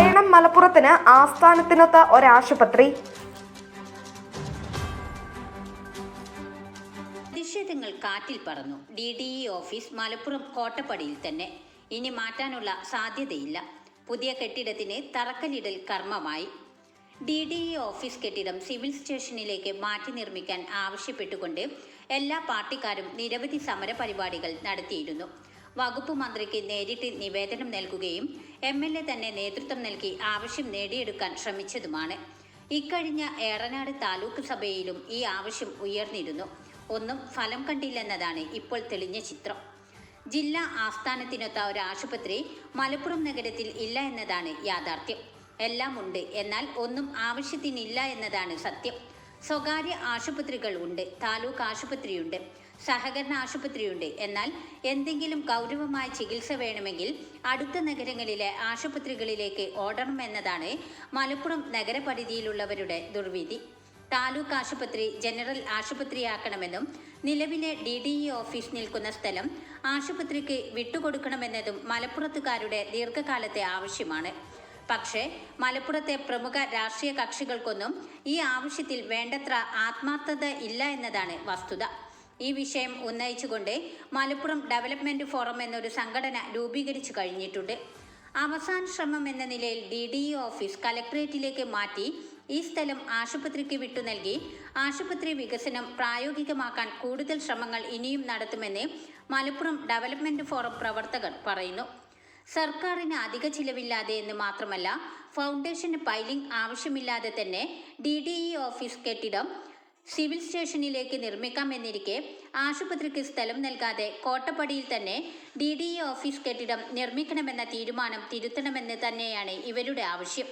വേണം മലപ്പുറത്തിന് ആസ്ഥാനത്തിനൊത്ത ഒരാശുപത്രി. പ്രതിഷേധങ്ങൾ കാറ്റിൽ പറന്നു. D D E office Malappuram കോട്ടപ്പടിയിൽ തന്നെ. ഇനി മാറ്റാനുള്ള സാധ്യതയില്ല. പുതിയ കെട്ടിടത്തിന് തറക്കല്ലിടൽ കർമ്മമായി. ഡി ഡി ഇ ഓഫീസ് കെട്ടിടം സിവിൽ സ്റ്റേഷനിലേക്ക് മാറ്റി നിർമ്മിക്കാൻ ആവശ്യപ്പെട്ടുകൊണ്ട് എല്ലാ പാർട്ടിക്കാരും നിരവധി സമരപരിപാടികൾ നടത്തിയിരുന്നു. വകുപ്പ് മന്ത്രിക്ക് നേരിട്ട് നിവേദനം നൽകുകയും എം എൽ എ തന്നെ നേതൃത്വം നൽകി ആവശ്യം നേടിയെടുക്കാൻ ശ്രമിച്ചതുമാണ്. ഇക്കഴിഞ്ഞ ഏറനാട് താലൂക്ക് സഭയിലും ഈ ആവശ്യം ഉയർന്നിരുന്നു. ഒന്നും ഫലം കണ്ടില്ലെന്നതാണ് ഇപ്പോൾ തെളിഞ്ഞ ചിത്രം. ജില്ലാ ആസ്ഥാനത്തിനൊത്ത ഒരു ആശുപത്രി മലപ്പുറം നഗരത്തിൽ ഇല്ല എന്നതാണ് യാഥാർത്ഥ്യം. എല്ലാം ഉണ്ട്. എന്നാൽ ഒന്നും ആവശ്യത്തിനില്ല എന്നതാണ് സത്യം. സ്വകാര്യ ആശുപത്രികൾ ഉണ്ട്. താലൂക്ക് ആശുപത്രിയുണ്ട്. സഹകരണ ആശുപത്രിയുണ്ട്. എന്നാൽ എന്തെങ്കിലും ഗൗരവമായ ചികിത്സ വേണമെങ്കിൽ അടുത്ത നഗരങ്ങളിലെ ആശുപത്രികളിലേക്ക് ഓടണമെന്നതാണ് മലപ്പുറം നഗരപരിധിയിലുള്ളവരുടെ ദുർവിധി. താലൂക്ക് ആശുപത്രി ജനറൽ ആശുപത്രിയാക്കണമെന്നും നിലവിലെ ഡി ഡി ഇ ഓഫീസ് നിൽക്കുന്ന സ്ഥലം ആശുപത്രിക്ക് വിട്ടുകൊടുക്കണമെന്നതും മലപ്പുറത്തുകാരുടെ ദീർഘകാലത്തെ ആവശ്യമാണ്. പക്ഷേ മലപ്പുറത്തെ പ്രമുഖ രാഷ്ട്രീയ കക്ഷികൾക്കൊന്നും ഈ ആവശ്യത്തിൽ വേണ്ടത്ര ആത്മാർത്ഥത ഇല്ല എന്നതാണ് വസ്തുത. ഈ വിഷയം ഉന്നയിച്ചുകൊണ്ട് മലപ്പുറം ഡെവലപ്മെന്റ് ഫോറം എന്നൊരു സംഘടന രൂപീകരിച്ചു കഴിഞ്ഞിട്ടുണ്ട്. അവസാന ശ്രമം എന്ന നിലയിൽ ഡി ഡി ഇ ഓഫീസ് കലക്ട്രേറ്റിലേക്ക് മാറ്റി ഈ സ്ഥലം ആശുപത്രിക്ക് വിട്ടു നൽകി. ആശുപത്രി വികസനം പ്രായോഗികമാക്കാൻ കൂടുതൽ ശ്രമങ്ങൾ ഇനിയും നടത്തുമെന്ന് മലപ്പുറം ഡെവലപ്മെന്റ് ഫോറം പ്രവർത്തകർ പറയുന്നു. സർക്കാരിന് അധിക ചിലവില്ലാതെ എന്ന് മാത്രമല്ല ഫൗണ്ടേഷന് പൈലിംഗ് ആവശ്യമില്ലാതെ തന്നെ ഡി ഡി ഇ ഓഫീസ് കെട്ടിടം സിവിൽ സ്റ്റേഷനിലേക്ക് നിർമ്മിക്കാമെന്നിരിക്കെ ആശുപത്രിക്ക് സ്ഥലം നൽകാതെ കോട്ടപ്പടിയിൽ തന്നെ ഡി ഡി ഇ ഓഫീസ് കെട്ടിടം നിർമ്മിക്കണമെന്ന തീരുമാനം തിരുത്തണമെന്ന് തന്നെയാണ് ഇവരുടെ ആവശ്യം.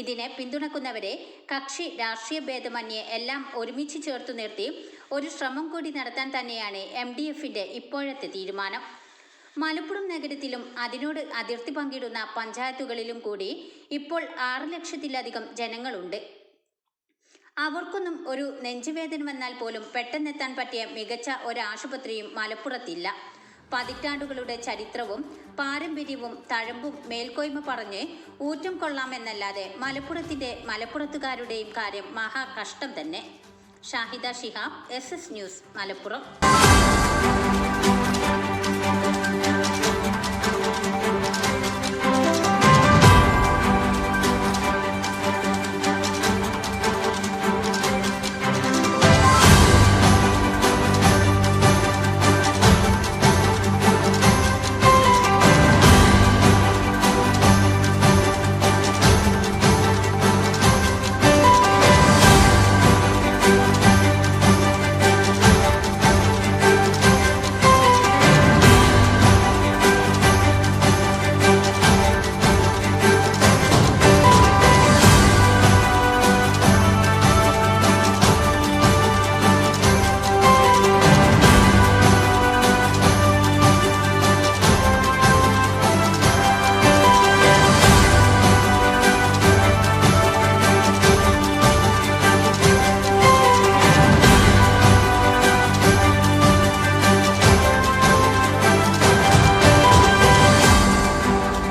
ഇതിനെ പിന്തുണക്കുന്നവരെ കക്ഷി രാഷ്ട്രീയ ഭേദമന്യേ എല്ലാം ഒരുമിച്ച് ചേർത്തു നിർത്തി ഒരു ശ്രമം കൂടി നടത്താൻ തന്നെയാണ് എം ഡി എഫിന്റെ ഇപ്പോഴത്തെ തീരുമാനം. മലപ്പുറം നഗരത്തിലും അതിനോട് അതിർത്തി പങ്കിടുന്ന പഞ്ചായത്തുകളിലും കൂടി ഇപ്പോൾ ആറ് ലക്ഷത്തിലധികം ജനങ്ങളുണ്ട്. അവർക്കൊന്നും ഒരു നെഞ്ചുവേദന വന്നാൽ പോലും പെട്ടെന്നെത്താൻ പറ്റിയ മികച്ച ഒരു ആശുപത്രിയും മലപ്പുറത്തില്ല. പതിറ്റാണ്ടുകളുടെ ചരിത്രവും പാരമ്പര്യവും തഴമ്പും മേൽക്കോയ്മ പറഞ്ഞ് ഊറ്റം കൊള്ളാമെന്നല്ലാതെ മലപ്പുറത്തിന്റെ മലപ്പുറത്തുകാരുടെയും കാര്യം മഹാകഷ്ടം തന്നെ. Shahida Shihab S S news Malappuram.